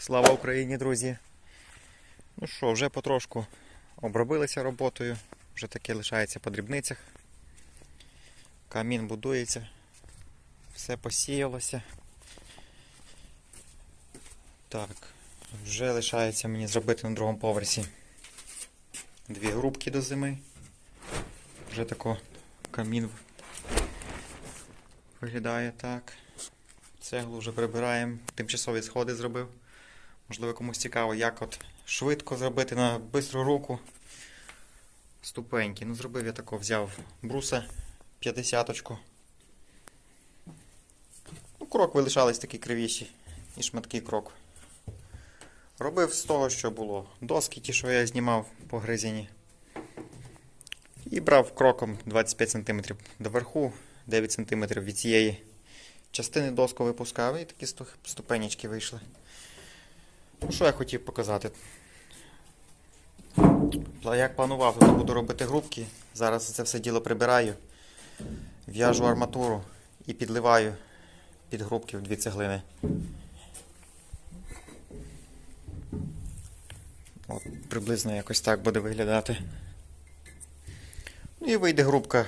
Слава Україні, друзі! Ну що, вже потрошку обробилися роботою, вже таке лишається по дрібницях. Камін будується, все посіялося. Так, вже лишається мені зробити на другому поверсі дві грубки до зими. Вже тако камін виглядає так. Цеглу вже прибираємо, тимчасові сходи зробив. Можливо, комусь цікаво, як от швидко зробити на бистру руку ступеньки. Ну, зробив я тако, взяв бруса 50-очку. Ну, крокви лишались такі кривіші і шматки крок. Робив з того, що було. Доски, ті, що я знімав по гризіні. І брав кроком 25 см доверху, 9 см від цієї частини доску випускав і такі ступенечки вийшли. Ну, що я хотів показати? Як планував, то буду робити грубки. Зараз це все діло прибираю, в'яжу арматуру і підливаю під грубки в дві цеглини. От, приблизно якось так буде виглядати. Ну і вийде грубка,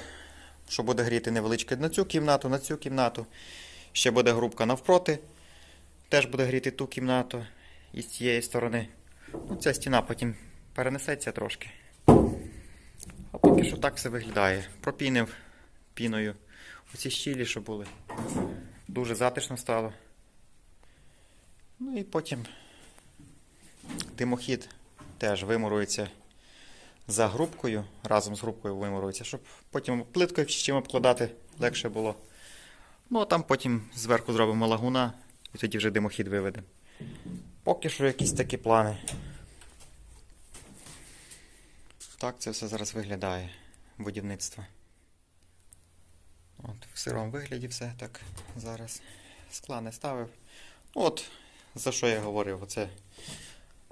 що буде гріти невеличке на цю кімнату, на цю кімнату. Ще буде грубка навпроти. Теж буде гріти ту кімнату із цієї сторони. Ну, ця стіна потім перенесеться трошки. А поки що так все виглядає. Пропінив піною оці щілі, що були. Дуже затишно стало. Ну і потім димохід теж вимурується за грубкою, разом з грубкою вимурується, щоб потім плиткою чи чим обкладати легше було. Ну, а там потім зверху зробимо лагуна і тоді вже димохід виведемо. Поки що якісь такі плани. Так це все зараз виглядає будівництво. От, в сирому вигляді все так зараз. Скла не ставив. Ну, От, за що я говорив, оце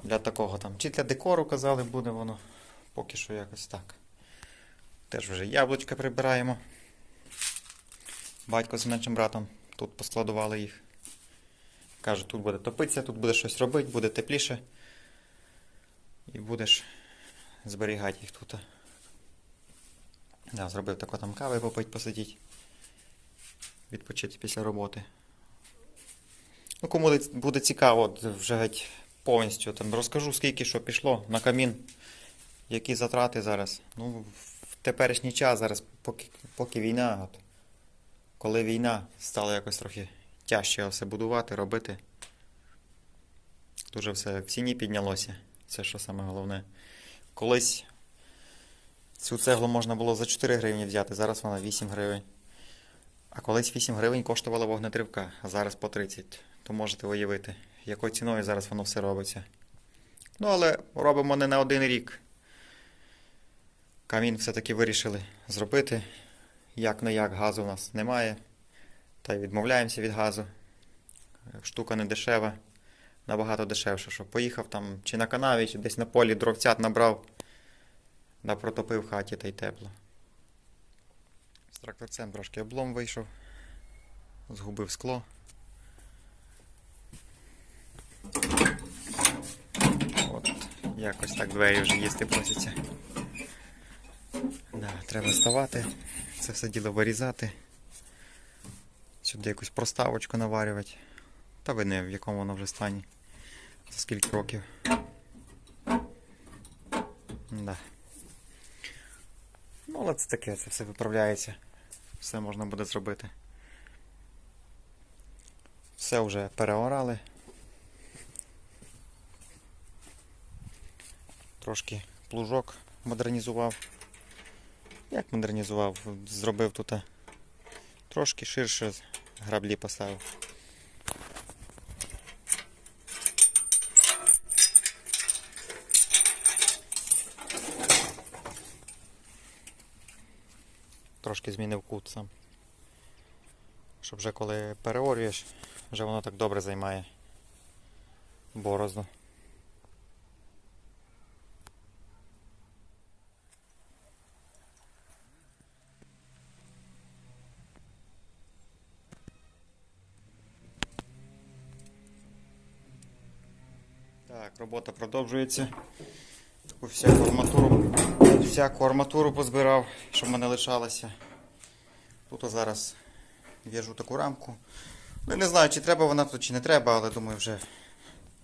для такого там. Чи для декору казали, буде воно. Поки що якось так. Теж вже яблучка прибираємо. Батько з меншим братом тут поскладували їх. Каже, тут буде топитися, тут буде щось робити, буде тепліше. І будеш зберігати їх тут. Да, зробив тако там кави попить, посидіти. Відпочити після роботи. Ну, кому буде- цікаво, вже геть повністю там розкажу, скільки що пішло на камін, які затрати зараз. Ну, в теперішній час зараз, поки, поки війна, от, коли війна, стало якось трохи тяжче все будувати, робити. Дуже все в ціні піднялося. Це що саме головне. Колись цю цеглу можна було за 4 гривні взяти, зараз вона 8 гривень. А колись 8 гривень коштувала вогнетривка, а зараз по 30. То можете уявити, якою ціною зараз воно все робиться. Ну, але робимо не на один рік. Камін все-таки вирішили зробити. Як не як газу у нас немає. Та й відмовляємося від газу. Штука не дешева, набагато дешевше, що поїхав там чи на канаві, чи десь на полі дровцят набрав, да протопив хаті та й тепло. З тракторцем трошки облом вийшов, згубив скло. От, якось так двері вже їсти просяться. Да, треба вставати, це все діло вирізати. Сюди якусь проставочку наварювати. Та ви не в якому воно вже стані. За скільки років. Да. Ну, але це таке, це все виправляється. Все можна буде зробити. Все вже переорали. Трошки плужок модернізував. Як модернізував? Зробив тут трошки ширше граблі поставив. Трошки змінив кут сам. Щоб вже коли переорюєш, вже воно так добре займає борозду. Так, робота продовжується. Таку всяку арматуру, всяку арматуру позбирав, що в мене лишалося. Тут зараз в'яжу таку рамку. Ну, не знаю, чи треба вона тут, чи не треба, але думаю, вже,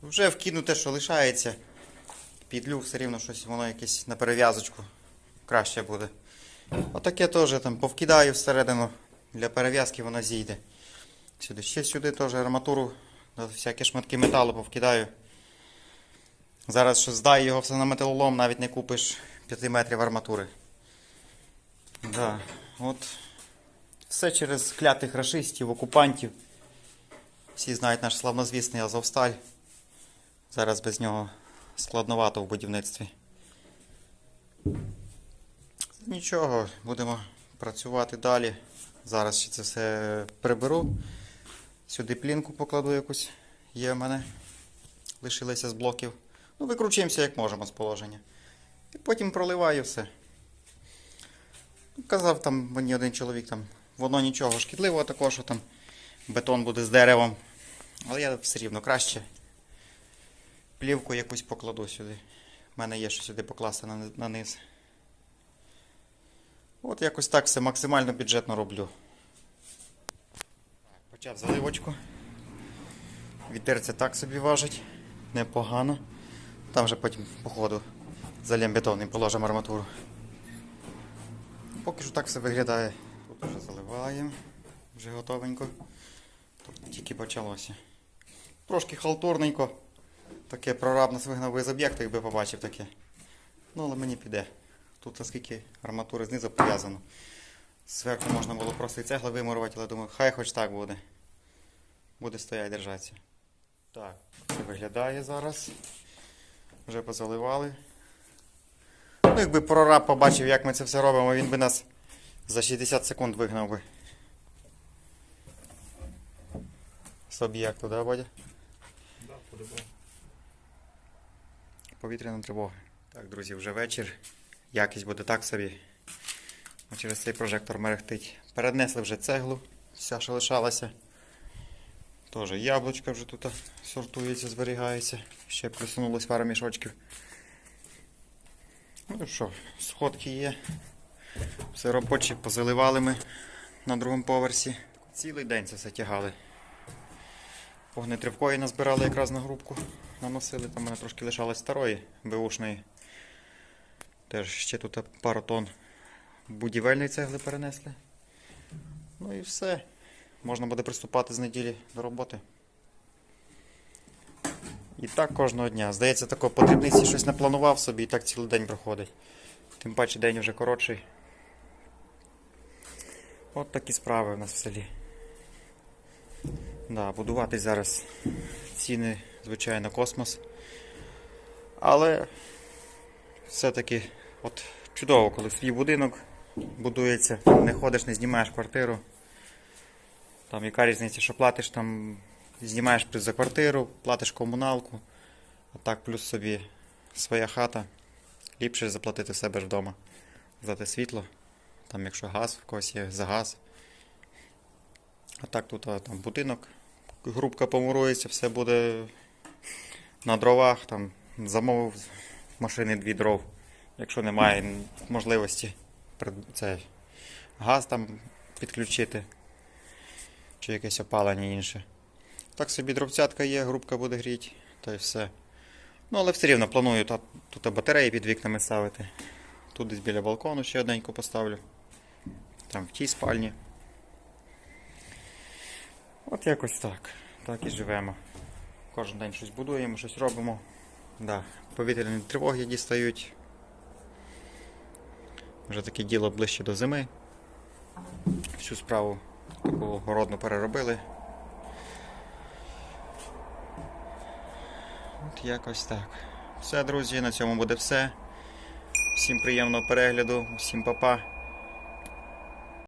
вже вкину те, що лишається. Підлю все рівно щось, воно якесь на перев'язочку краще буде. Отаке теж там повкидаю всередину. Для перев'язки воно зійде. Сюди. Ще сюди теж арматуру, всякі шматки металу повкидаю. Зараз що здай його все на металолом, навіть не купиш 5 метрів арматури. Да, от. Все через клятих рашистів, окупантів. Всі знають наш славнозвісний Азовсталь. Зараз без нього складновато в будівництві. Нічого, будемо працювати далі. Зараз ще це все приберу. Сюди плінку покладу якусь. Є в мене. Лишилися з блоків. Ну, викручуємося як можемо з положення. І потім проливаю все. Казав там мені один чоловік, там, воно нічого шкідливого такого, що там бетон буде з деревом. Але я все рівно краще. Плівку якусь покладу сюди. У мене є що сюди покласти на, на низ. От якось так все максимально бюджетно роблю. Почав заливочку. Вітерця так собі важить. Непогано. Там вже потім, по ходу, залєм бетонним положимо арматуру. Поки що так все виглядає. Тут вже заливаємо. Вже готовенько. Тут тільки почалося. Трошки халтурненько. Таке прораб нас вигнав із об'єкту, якби побачив таке. Ну, але мені піде. Тут оскільки арматури знизу пов'язано. Зверху можна було просто і цегли вимурувати, але думаю, хай хоч так буде. Буде стояти держатися. Так, це виглядає зараз. Вже позаливали. Ну, якби прораб побачив, як ми це все робимо, він би нас за 60 секунд вигнав би. З об'єкту, да, Бодя? Да. Повітряна тривога. Так, друзі, вже вечір. Якість буде так собі. Через цей прожектор мерехтить. Перенесли вже цеглу, вся, що лишалася. Теж яблучка вже тут сортується, зберігається. Ще плюснулось пару мішочків. Ну що, сходки є. Все робоче, позаливали ми на другому поверсі. Цілий день це все тягали. Вогнетривкої назбирали якраз на грубку. Наносили, там мене трошки лишалось старої беушної. Теж ще тут пару тонн будівельної цегли перенесли. Ну і все. Можна буде приступати з неділі до роботи. І так кожного дня. Здається, такого подрібниці щось не планував собі і так цілий день проходить. Тим паче день вже коротший. От такі справи у нас в селі. Да, будувати зараз ціни, звичайно, космос. Але все-таки от чудово, коли свій будинок будується, не ходиш, не знімаєш квартиру. Там яка різниця, що платиш там, знімаєш плюс за квартиру, платиш комуналку, а так плюс собі своя хата. Ліпше заплатити в себе ж вдома. Те світло. Там, якщо газ в когось є, за газ. А так тут а, там будинок, грубка помурується, все буде на дровах, там замовив машини дві дров. Якщо немає можливості це, газ там підключити чи якесь опалення інше. Так собі дровцятка є, грубка буде гріти, та й все. Ну, але все рівно планую та, тут батареї під вікнами ставити. Тут десь біля балкону ще одненьку поставлю. Там в тій спальні. От якось так. Так і живемо. Кожен день щось будуємо, щось робимо. Да. Повітряні тривоги дістають. Вже таке діло ближче до зими. Всю справу таку городну переробили. От якось так. Все, друзі, на цьому буде все. Всім приємного перегляду, всім па-па.